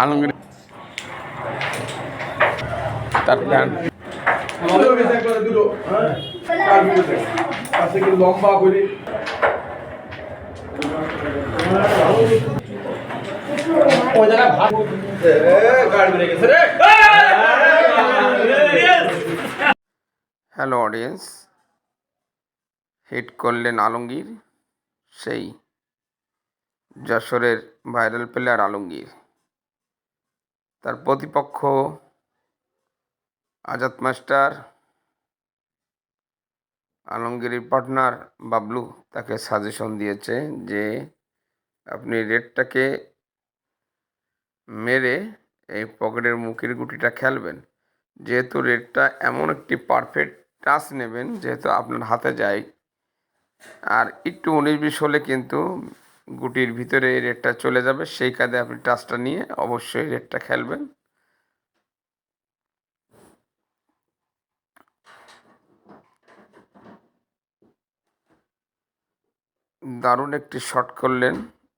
আলমগীর। তার প্ল্যান। লম্বা করে হ্যালো অডিয়েন্স। হিট করলেন আলমগীর, সেই যশোরের ভাইরাল প্লেয়ার আলমগীর। তার প্রতিপক্ষ আজাদ মাস্টার আলমগীরের পার্টনার বাবলু তাকে সাজেশন দিয়েছে যে আপনি রেডটাকে মেরে এই পকেটের মুখের গুটিটা খেলবেন। যেহেতু রেডটা এমন একটি পারফেক্ট টাচ নেবেন, যেহেতু আপনার হাতে যায় আর একটু উনিশ বিশ হলে কিন্তু গুটির ভিতরে এই রেডটা চলে যাবে। সেই কাজে আপনি টাচটা নিয়ে অবশ্যই রেটটা খেলবেন। দারুণ একটি শট করলেন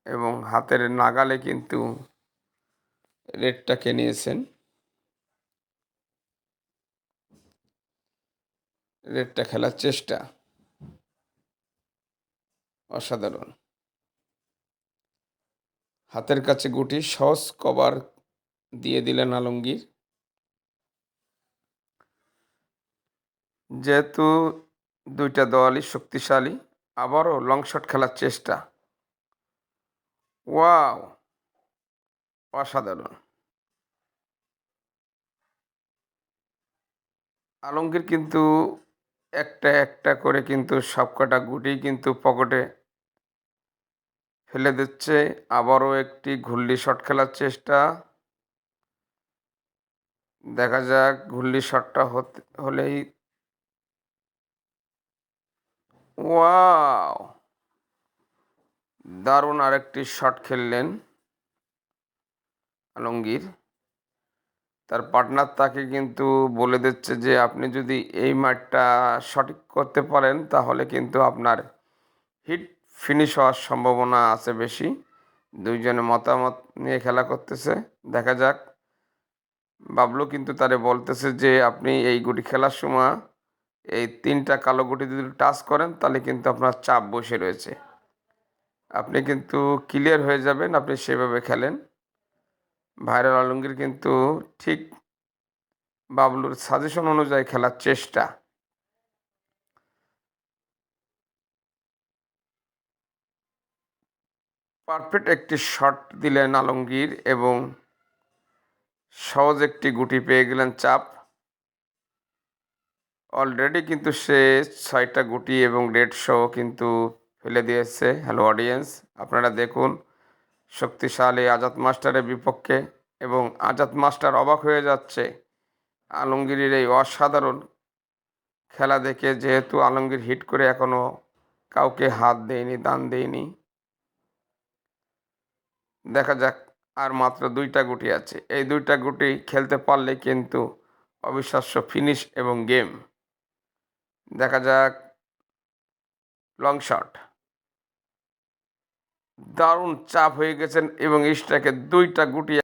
এবং হাতের নাগালে কিন্তু রেডটাকে নিয়েছেন। রেটটা খেলার চেষ্টা। অসাধারণ। হাতের কাছে গুটি সহজ কভার দিয়ে দিলেন আলমগীর। যেহেতু দুইটা দলই শক্তিশালী, আবারও লং শট খেলার চেষ্টা। ওয়াও! অসাধারণ। আলমগীর কিন্তু একটা একটা করে কিন্তু সবকটা গুটি কিন্তু পকেটে ফেলে দিচ্ছে, আবারও একটি ঘুল্লি শট খেলার চেষ্টা। দেখা যাক ঘুল্লি শটটা হতে, হলেই ওয়াও! দারুণ আরেকটি শট খেললেন আলমগীর। তার পার্টনার তাকে কিন্তু বলে দিচ্ছে যে, আপনি যদি এই মাঠটা সঠিক করতে পারেন, তাহলে কিন্তু আপনার হিট ফিনিশ হওয়ার সম্ভাবনা আছে বেশি। দুইজনে মতামত নিয়ে খেলা করতেছে। দেখা যাক। বাবলু কিন্তু তারে বলতেছে যে, আপনি এই গুটি খেলার সময় এই তিনটা কালো গুটি যদি টাচ করেন, তাহলে কিন্তু আপনার চাপ বসে রয়েছে। আপনি কিন্তু ক্লিয়ার হয়ে যাবেন, আপনি সেভাবে খেলেন। ভাইরাল আলমগীর কিন্তু ঠিক বাবলুর সাজেশন অনুযায়ী খেলার চেষ্টা। পারফেক্ট একটি শট দিলেন আলমগীর এবং সহজ একটি গুটি পেয়ে গেলেন চাপ। অলরেডি কিন্তু সে ছয়টা গুটি এবং রেড সহ কিন্তু ফেলে দিয়েছে। হ্যালো অডিয়েন্স আপনারা দেখুন। শক্তিশালী আজাদ মাস্টারের বিপক্ষে এবং আজাদ মাস্টার অবাক হয়ে যাচ্ছে। আলমগীরের এই অসাধারণ খেলা দেখে যেহেতু আলমগীর হিট করে এখনও কাউকে হাত দেয়নি, দান দেয়নি দেখা যাক আর মাত্র দুইটা গুটি আছে। এই দুইটা গুটি খেলতে পারলে কিন্তু অবিশ্বাস্য ফিনিশ এবং গেম দেখা যাক। লং শট দারুণ চাপ হয়ে গেছেন এবং ইস্টাকে দুইটা গুটি